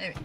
Evet.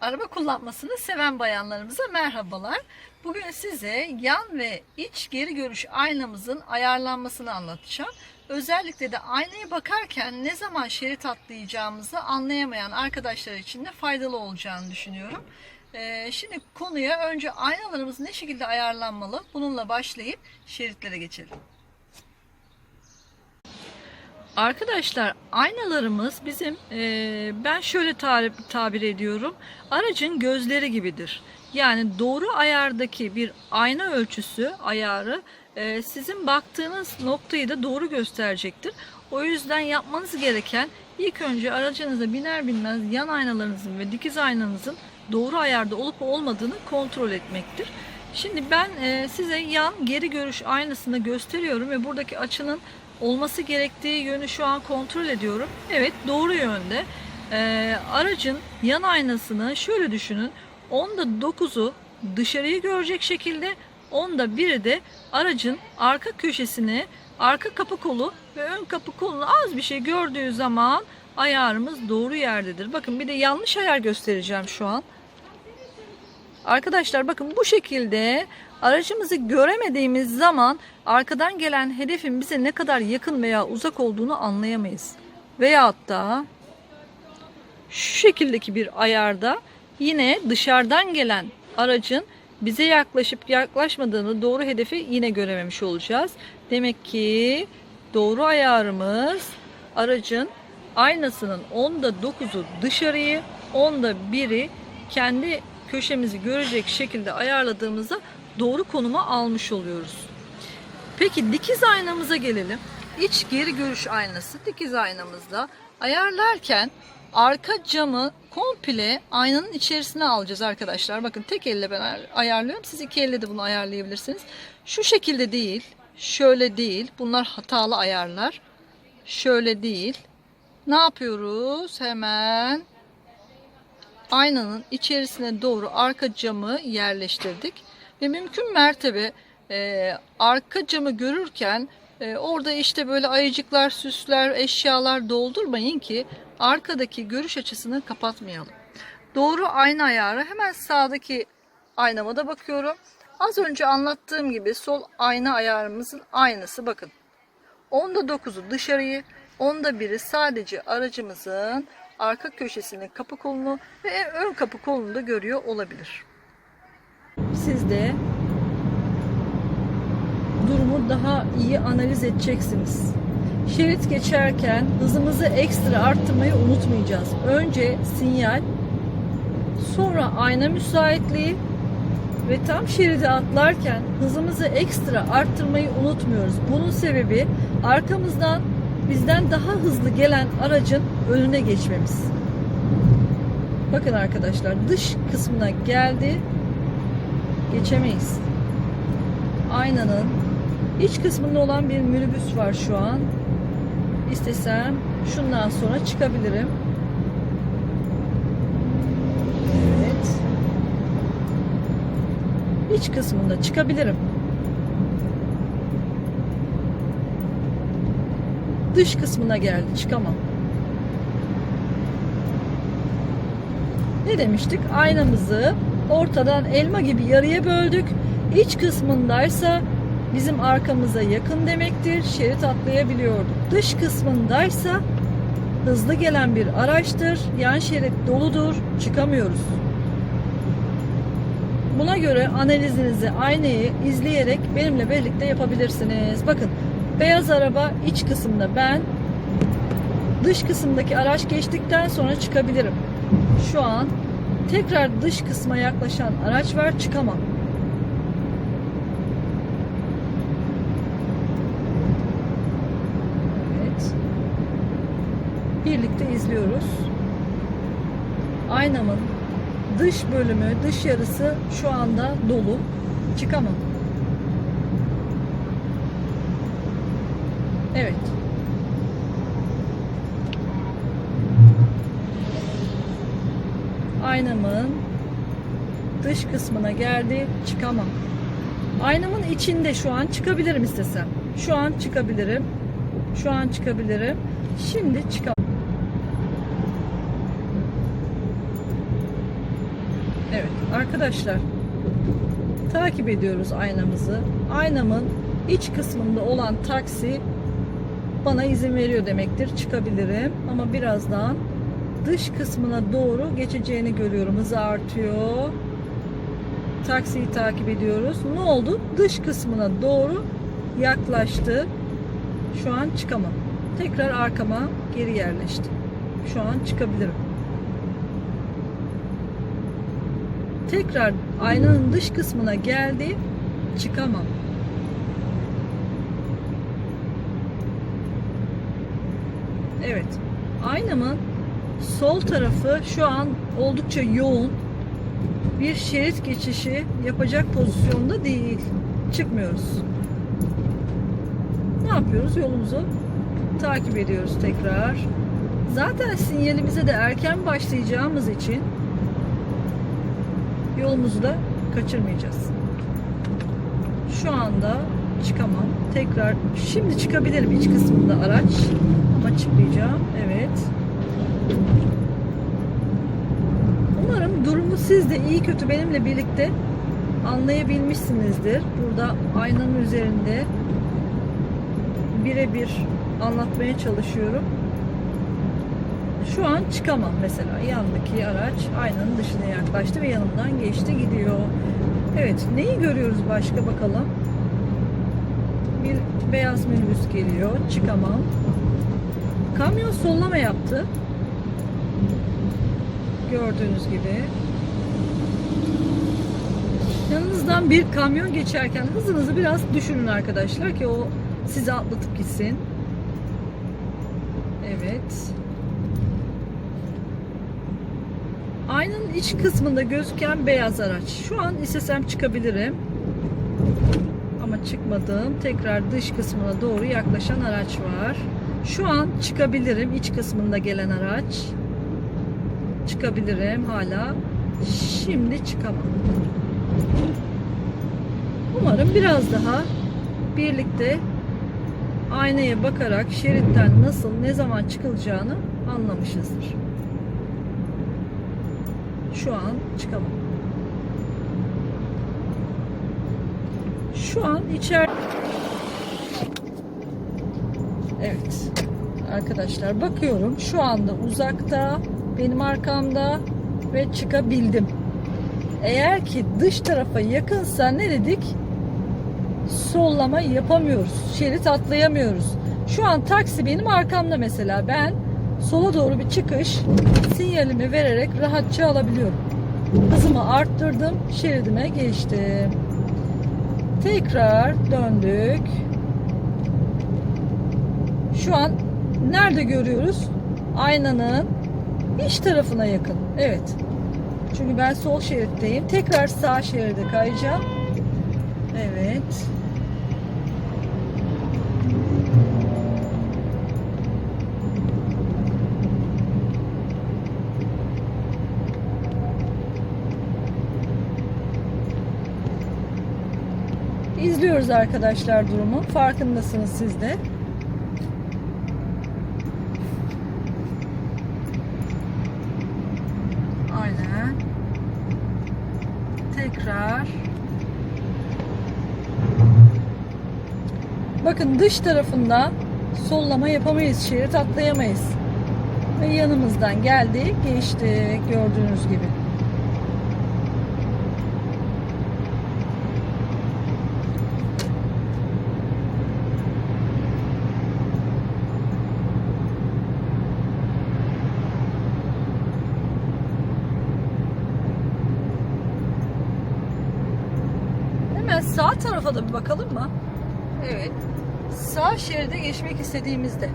Araba kullanmasını seven bayanlarımıza merhabalar. Bugün size yan ve iç geri görüş aynamızın ayarlanmasını anlatacağım. Özellikle de aynaya bakarken ne zaman şerit atlayacağımızı anlayamayan arkadaşlar için de faydalı olacağını düşünüyorum. Ee, şimdi konuya önce aynalarımız ne şekilde ayarlanmalı bununla başlayıp şeritlere geçelim. Arkadaşlar aynalarımız bizim eee, ben şöyle tabir, tabir ediyorum aracın gözleri gibidir. Yani doğru ayardaki bir ayna ölçüsü ayarı eee, sizin baktığınız noktayı da doğru gösterecektir. O yüzden yapmanız gereken ilk önce aracınıza biner binmez yan aynalarınızın ve dikiz aynanızın doğru ayarda olup olmadığını kontrol etmektir. Şimdi ben eee, size yan geri görüş aynasını gösteriyorum ve buradaki açının olması gerektiği yönü şu an kontrol ediyorum. Evet doğru yönde. Ee, aracın yan aynasını şöyle düşünün. Onda 9'u dışarıyı görecek şekilde onda 1'i de aracın arka köşesini, arka kapı kolu ve ön kapı kolunu az bir şey gördüğü zaman ayarımız doğru yerdedir. Bakın bir de yanlış ayar göstereceğim şu an. Arkadaşlar bakın bu şekilde aracımızı göremediğimiz zaman arkadan gelen hedefin bize ne kadar yakın veya uzak olduğunu anlayamayız. Veyahut da şu şekildeki bir ayarda yine dışarıdan gelen aracın bize yaklaşıp yaklaşmadığını doğru hedefi yine görememiş olacağız. Demek ki doğru ayarımız aracın aynasının onda 9'u dışarıyı, onda 1'i kendi köşemizi görecek şekilde ayarladığımızda doğru konuma almış oluyoruz. Peki dikiz aynamıza gelelim. İç geri görüş aynası dikiz aynamızda ayarlarken arka camı komple aynanın içerisine alacağız arkadaşlar. Bakın tek elle ben ayar- ayarlıyorum. Siz iki elle de bunu ayarlayabilirsiniz. Şu şekilde değil, şöyle değil. Bunlar hatalı ayarlar. Şöyle değil. Ne yapıyoruz? Hemen aynanın içerisine doğru arka camı yerleştirdik ve mümkün mertebe e, arka camı görürken e, orada işte böyle ayıcıklar, süsler, eşyalar doldurmayın ki arkadaki görüş açısını kapatmayalım. Doğru ayna ayarı hemen sağdaki aynama da bakıyorum. Az önce anlattığım gibi sol ayna ayarımızın aynısı bakın. Onda 9'u dışarıyı, onda biri sadece aracımızın arka köşesinin kapı kolunu ve ön kapı kolunu da görüyor olabilir. Siz de durumu daha iyi analiz edeceksiniz. Şerit geçerken hızımızı ekstra arttırmayı unutmayacağız. Önce sinyal, sonra ayna müsaitliği ve tam şeridi atlarken hızımızı ekstra arttırmayı unutmuyoruz. Bunun sebebi arkamızdan bizden daha hızlı gelen aracın önüne geçmemiz. Bakın arkadaşlar dış kısmına geldi. Geçemeyiz. Aynanın iç kısmında olan bir minibüs var şu an. İstesem şundan sonra çıkabilirim. Evet. İç kısmında çıkabilirim. Dış kısmına geldi çıkamam. Ne demiştik? Aynamızı ortadan elma gibi yarıya böldük. İç kısmındaysa bizim arkamıza yakın demektir. Şerit atlayabiliyorduk. Dış kısmındaysa hızlı gelen bir araçtır. Yan şerit doludur. Çıkamıyoruz. Buna göre analizinizi aynayı izleyerek benimle birlikte yapabilirsiniz. Bakın beyaz araba iç kısımda ben dış kısımdaki araç geçtikten sonra çıkabilirim. Şu an tekrar dış kısma yaklaşan araç var çıkamam. Evet. Birlikte izliyoruz. Aynamın dış bölümü, dış yarısı şu anda dolu. Çıkamam. Evet. Aynamın dış kısmına geldi. Çıkamam. Aynamın içinde şu an çıkabilirim istesem. Şu an çıkabilirim. Şu an çıkabilirim. Şimdi çıkamam. Evet arkadaşlar takip ediyoruz aynamızı. Aynamın iç kısmında olan taksi bana izin veriyor demektir. Çıkabilirim ama birazdan dış kısmına doğru geçeceğini görüyorum. Hızı artıyor. Taksiyi takip ediyoruz. Ne oldu? Dış kısmına doğru yaklaştı. Şu an çıkamam. Tekrar arkama geri yerleşti. Şu an çıkabilirim. Tekrar aynanın dış kısmına geldi. Çıkamam. Evet. Aynamın sol tarafı şu an oldukça yoğun. Bir şerit geçişi yapacak pozisyonda değil. Çıkmıyoruz. Ne yapıyoruz? Yolumuzu takip ediyoruz tekrar. Zaten sinyalimize de erken başlayacağımız için yolumuzu da kaçırmayacağız. Şu anda çıkamam. Tekrar şimdi çıkabilirim iç kısmında araç ama çıkmayacağım. Evet. Umarım durumu siz de iyi kötü benimle birlikte anlayabilmişsinizdir. Burada aynanın üzerinde birebir anlatmaya çalışıyorum. Şu an çıkamam mesela. Yandaki araç aynanın dışına yaklaştı ve yanımdan geçti gidiyor. Evet neyi görüyoruz başka bakalım. Bir beyaz minibüs geliyor. Çıkamam. Kamyon sollama yaptı. Gördüğünüz gibi. Yanınızdan bir kamyon geçerken hızınızı biraz düşürün arkadaşlar ki o sizi atlatıp gitsin. Evet. Aynanın iç kısmında gözüken beyaz araç. Şu an istesem çıkabilirim. Ama çıkmadım. Tekrar dış kısmına doğru yaklaşan araç var. Şu an çıkabilirim. İç kısmında gelen araç. Çıkabilirim hala. Şimdi çıkamam. Umarım biraz daha birlikte aynaya bakarak şeritten nasıl ne zaman çıkılacağını anlamışızdır. Şu an çıkamam. Şu an içer Evet. Arkadaşlar bakıyorum şu anda uzakta benim arkamda ve çıkabildim. Eğer ki dış tarafa yakınsa ne dedik? Sollama yapamıyoruz. Şerit atlayamıyoruz. Şu an taksi benim arkamda mesela. Ben sola doğru bir çıkış sinyalimi vererek rahatça alabiliyorum. Hızımı arttırdım. Şeridime geçtim. Tekrar döndük. Şu an nerede görüyoruz? Aynanın iç tarafına yakın. Evet. Çünkü ben sol şeritteyim. Tekrar sağ şeride kayacağım. Evet. İzliyoruz arkadaşlar durumu. Farkındasınız siz de. Tekrar. Bakın dış tarafında sollama yapamayız. Şerit atlayamayız. Ve yanımızdan geldi, geçti gördüğünüz gibi. Hemen sağ tarafa da bir bakalım mı? Evet. Sağ şeride geçmek istediğimizde.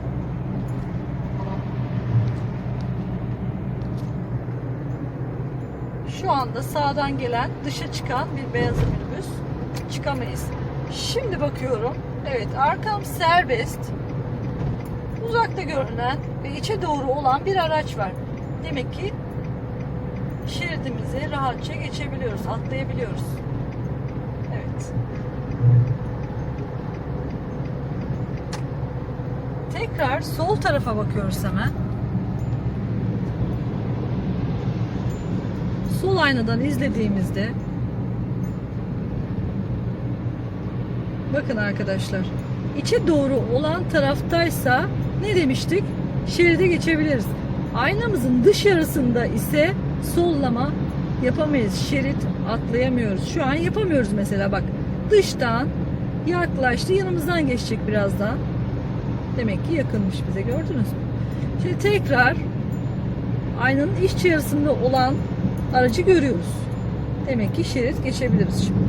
Şu anda sağdan gelen, dışa çıkan bir beyaz minibüs. Çıkamayız. Şimdi bakıyorum. Evet, arkam serbest. Uzakta görünen ve içe doğru olan bir araç var. Demek ki şeridimizi rahatça geçebiliyoruz, atlayabiliyoruz. Tekrar sol tarafa bakıyoruz hemen. sol aynadan izlediğimizde bakın arkadaşlar içe doğru olan taraftaysa ne demiştik? Şeride geçebiliriz. Aynamızın dış yarısında ise sollama yapamayız. Şerit atlayamıyoruz. Şu an yapamıyoruz mesela bak. Dıştan yaklaştı yanımızdan geçecek birazdan. Demek ki yakınmış bize gördünüz mü? Şimdi tekrar aynanın iç yarısında olan aracı görüyoruz. Demek ki şerit geçebiliriz şimdi.